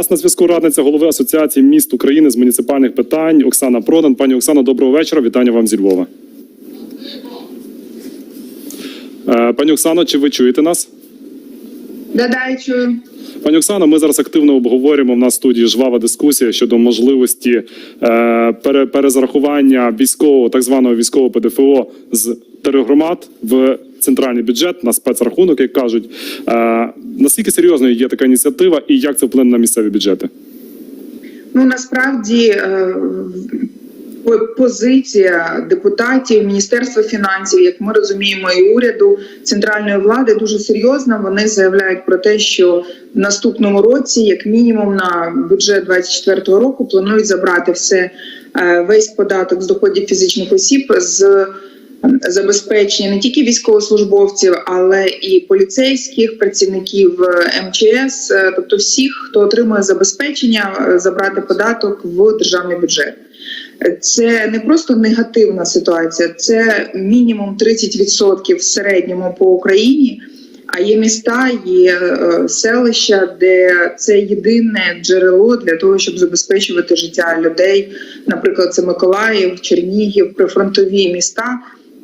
нас на зв'язку радниця голови Асоціації міст України з муніципальних питань Оксана Продан. Пані Оксано, доброго вечора. Вітання вам зі Львова. Е, Пані Оксано, чи ви чуєте нас? Да-да, я чую. Пані Оксано, ми зараз активно обговорюємо в нас в студії жвава дискусія щодо можливості е, пере, перезарахування військового, так званого військового ПДФО з тергромад в центральний бюджет на спецрахунок, як кажуть. Е, наскільки серйозною є така ініціатива і як це вплине на місцеві бюджети? Ну насправді е, позиція депутатів Міністерства фінансів, як ми розуміємо, і уряду центральної влади дуже серйозна. Вони заявляють про те, що в наступному році, як мінімум, на бюджет 2024 року планують забрати все е, весь податок з доходів фізичних осіб з забезпечення не тільки військовослужбовців, але і поліцейських працівників е, МЧС, е, тобто всіх, хто отримує забезпечення, е, забрати податок в державний бюджет. Це не просто негативна ситуація, це мінімум 30% в середньому по Україні. А є міста, є селища, де це єдине джерело для того, щоб забезпечувати життя людей. Наприклад, це Миколаїв, Чернігів, прифронтові міста.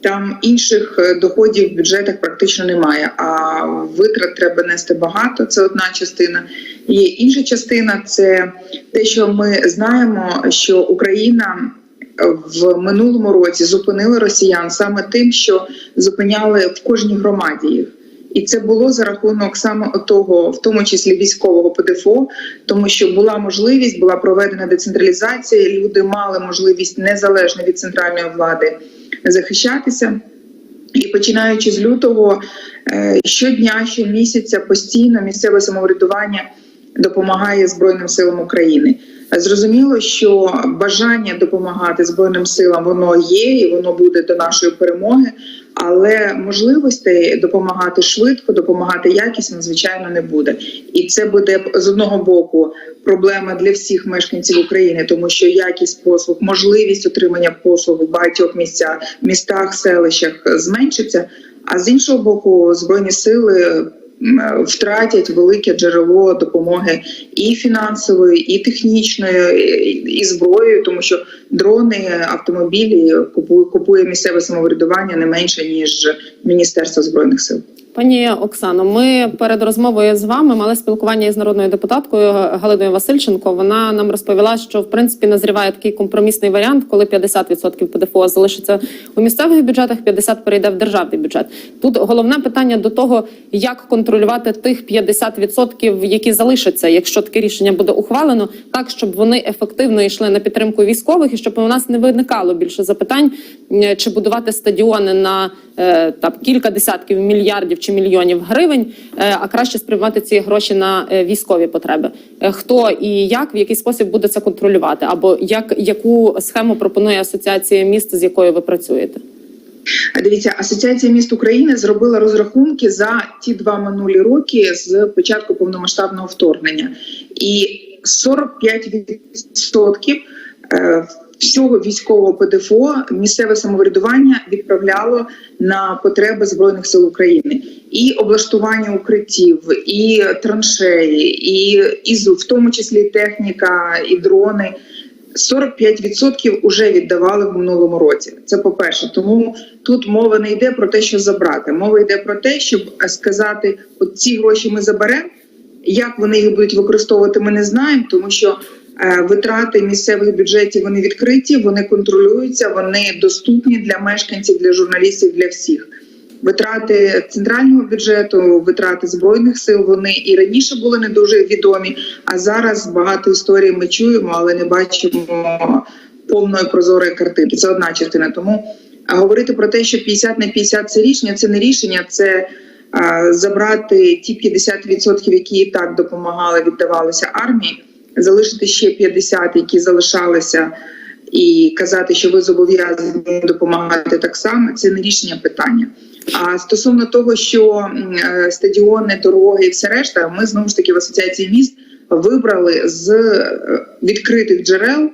Там інших е, доходів в бюджетах практично немає. А витрат треба нести багато. Це одна частина. І інша частина це те, що ми знаємо, що Україна е, в минулому році зупинила росіян саме тим, що зупиняли в кожній громаді їх. І це було за рахунок саме того, в тому числі військового ПДФО, тому що була можливість, була проведена децентралізація. Люди мали можливість незалежно від центральної влади захищатися. І починаючи з лютого, е, щодня, щомісяця постійно місцеве самоврядування допомагає Збройним силам України. Зрозуміло, що бажання допомагати Збройним силам воно є і воно буде до нашої перемоги, але можливостей допомагати швидко, допомагати якісно, звичайно, не буде. І це буде з одного боку проблема для всіх мешканців України, тому що якість послуг, можливість отримання послуг в багатьох місцях, містах, селищах зменшиться. А з іншого боку, збройні сили втратять велике джерело допомоги і фінансової, і технічної, і- і зброєю, тому що дрони, автомобілі купує, купує місцеве самоврядування не менше ніж Міністерство збройних сил. Пані Оксано, ми перед розмовою з вами мали спілкування із народною депутаткою Галиною Васильченко. Вона нам розповіла, що в принципі назріває такий компромісний варіант, коли 50% ПДФО залишиться у місцевих бюджетах, 50% перейде в державний бюджет. Тут головне питання до того, як контролювати тих 50%, які залишаться, якщо таке рішення буде ухвалено, так щоб вони ефективно йшли на підтримку військових, і щоб у нас не виникало більше запитань, чи будувати стадіони на е, там кілька десятків мільярдів чи мільйонів гривень, е, а краще спрямувати ці гроші на е, військові потреби. Е, Хто і як в який спосіб буде це контролювати, або як яку схему пропонує асоціація міст, з якою ви працюєте? Дивіться, Асоціація міст України зробила розрахунки за ті два минулі роки з початку повномасштабного вторгнення, і 45% е, всього військового ПДФО місцеве самоврядування відправляло на потреби збройних сил України і облаштування укриттів, і траншеї, і, і в тому числі техніка і дрони. 45% вже віддавали в минулому році. Це по перше. Тому тут мова не йде про те, що забрати. Мова йде про те, щоб сказати: от ці гроші ми заберемо. Як вони їх будуть використовувати, ми не знаємо, тому що витрати місцевих бюджетів вони відкриті, вони контролюються, вони доступні для мешканців, для журналістів, для всіх. Витрати центрального бюджету, витрати збройних сил вони і раніше були не дуже відомі. А зараз багато історій ми чуємо, але не бачимо повної прозорої картинки. Це одна частина. Тому а говорити про те, що 50 на 50 – це рішення, це не рішення, це а, забрати ті 50%, які і так допомагали, віддавалися армії, залишити ще 50, які залишалися. І казати, що ви зобов'язані допомагати так само, це не рішення питання. А стосовно того, що е, стадіони, дороги і все решта, ми знову ж таки в асоціації міст вибрали з е, відкритих джерел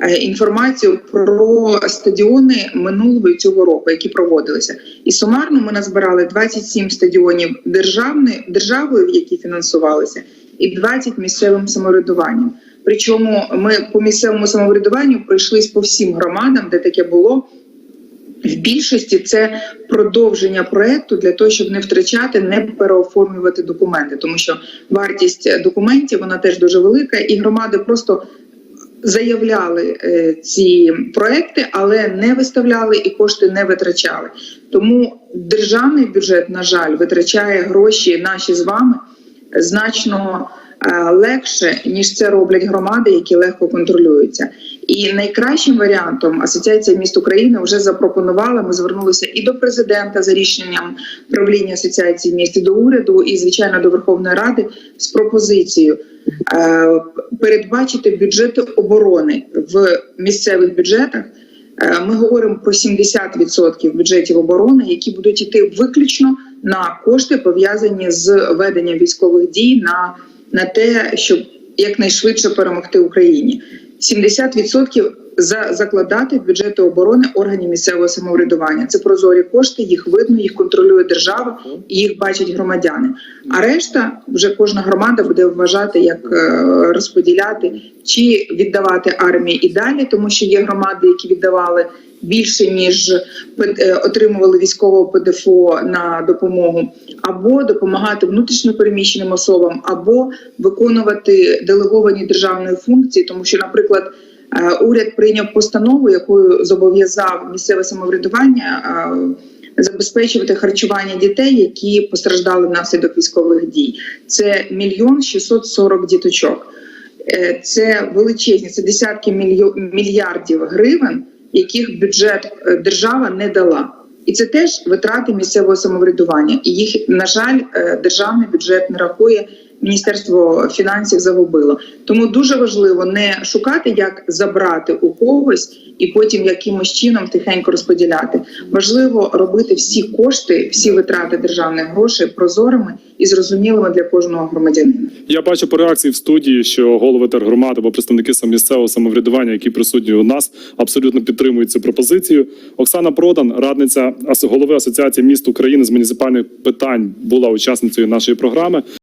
е, інформацію про стадіони минулого і цього року, які проводилися. І сумарно ми назбирали 27 стадіонів державної державою, які фінансувалися, і 20 місцевим самоврядуванням. Причому ми по місцевому самоврядуванню пройшлись по всім громадам, де таке було. В більшості це продовження проекту для того, щоб не втрачати, не переоформлювати документи, тому що вартість документів вона теж дуже велика, і громади просто заявляли е, ці проекти, але не виставляли і кошти не витрачали. Тому державний бюджет, на жаль, витрачає гроші наші з вами значно е, легше, ніж це роблять громади, які легко контролюються. І найкращим варіантом Асоціація міст України вже запропонувала. Ми звернулися і до президента за рішенням правління асоціації міст і до уряду, і звичайно до Верховної Ради з пропозицією е, передбачити бюджети оборони в місцевих бюджетах. Е, Ми говоримо про 70% бюджетів оборони, які будуть йти виключно на кошти пов'язані з веденням військових дій на, на те, щоб якнайшвидше перемогти Україні. 70% за закладати в бюджети оборони органів місцевого самоврядування. Це прозорі кошти, їх видно, їх контролює держава і їх бачать громадяни. А решта вже кожна громада буде вважати, як е, розподіляти чи віддавати армії і далі, тому що є громади, які віддавали більше ніж е, отримували військового ПДФО на допомогу, або допомагати внутрішньопереміщеним особам, або виконувати делеговані державної функції, тому що, наприклад. Е, Уряд прийняв постанову, якою зобов'язав місцеве самоврядування е, забезпечувати харчування дітей, які постраждали внаслідок військових дій. Це мільйон 640 діточок. Е, Це величезні, це десятки мільярдів гривень, яких бюджет держава не дала. І це теж витрати місцевого самоврядування. І їх, на жаль, державний бюджет не рахує. Міністерство фінансів загубило. Тому дуже важливо не шукати, як забрати у когось і потім якимось чином тихенько розподіляти. Важливо робити всі кошти, всі витрати державних грошей прозорими і зрозумілими для кожного громадянина. Я бачу по реакції в студії, що голови тергромад або представники місцевого самоврядування, які присутні у нас, абсолютно підтримують цю пропозицію. Оксана Продан, радниця голови Асоціації міст України з муніципальних питань, була учасницею нашої програми.